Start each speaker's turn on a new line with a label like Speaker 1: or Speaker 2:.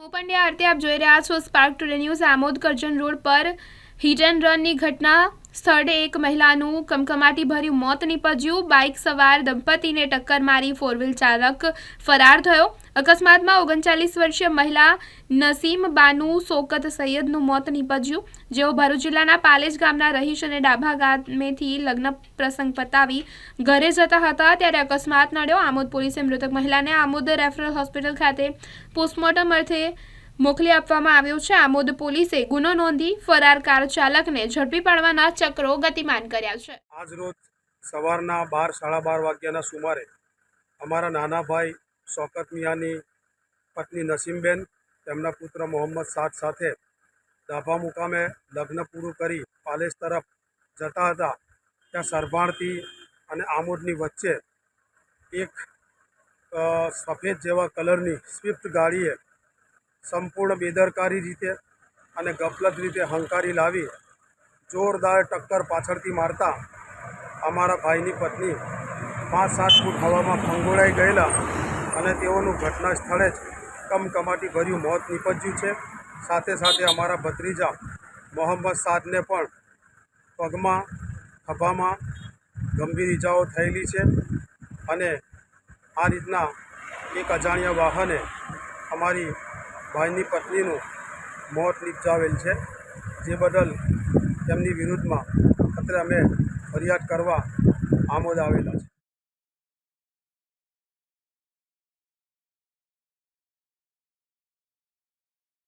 Speaker 1: હું પંડ્યા આરતી આપ જોઈ રહ્યા છો. Spark today news Amod Karjan road પર હિટ એન્ડ રનની ઘટના સ્થળે એક મહિલાનું કમકમાટી ભર્યું મોત નીપજ્યું. બાઇક સવાર દંપતીને ટક્કર મારી ફોર વ્હીલ ચાલક ફરાર થયો. અકસ્માતમાં ઓગણચાલીસ વર્ષીય મહિલા નસીમ બાનુ સોકત સૈયદનું મોત નીપજ્યું. જેઓ ભરૂચ જિલ્લાના પાલેજ ગામના રહીશ અને ડાભા ગામેથી લગ્ન પ્રસંગ પતાવી ઘરે જતા હતા ત્યારે અકસ્માત નડ્યો. આમોદ પોલીસે મૃતક મહિલાને આમોદ રેફરલ હોસ્પિટલ ખાતે પોસ્ટમોર્ટમ અર્થે મોકલી આપવામાં આવ્યો છે. આમોદ પોલીસે ગુનો નોંધી ફરાર કાર ચાલકને ઝડપી પાડવાના ચક્રો ગતિમાન કર્યા છે.
Speaker 2: આજ રોજ સવારના બાર, સાડા બાર વાગ્યાના સુમારે અમારા નાના ભાઈ શોકત મિયાની પત્ની નસીમબેન, તેમના પુત્ર મોહમ્મદ સાદ સાથે ડાભા મુકામે લગ્ન પૂરું કરી પાલેસ તરફ જતા હતા. ત્યાં સરભાણથી અને આમોદની વચ્ચે એક સફેદ જેવા કલરની સ્વિફ્ટ ગાડીએ સંપૂર્ણ બેદરકારી રીતે અને ગફલત રીતે હંકારી લાવી, જોરદાર ટક્કર પાછળથી મારતા અમારા ભાઈની પત્ની પાંચ સાત ફૂટ હવામાં ફંગોળાઈ ગયેલા અને તેઓનું ઘટના સ્થળે જ કમકમાટી ભર્યું મોત નીપજ્યું છે. સાથે સાથે અમારા ભત્રીજા મોહમ્મદ સાદને પણ પગમાં ખભામાં ગંભીર ઈજાઓ થયેલી છે અને આ રીતના એક અજાણ્યા વાહને અમારી ભાઈની પત્નીનું મોત નિપજાવેલ છે. જે બદલ તેમની વિરુદ્ધમાં અત્રે અમે ફરિયાદ કરવા આમોદ આવેલા છે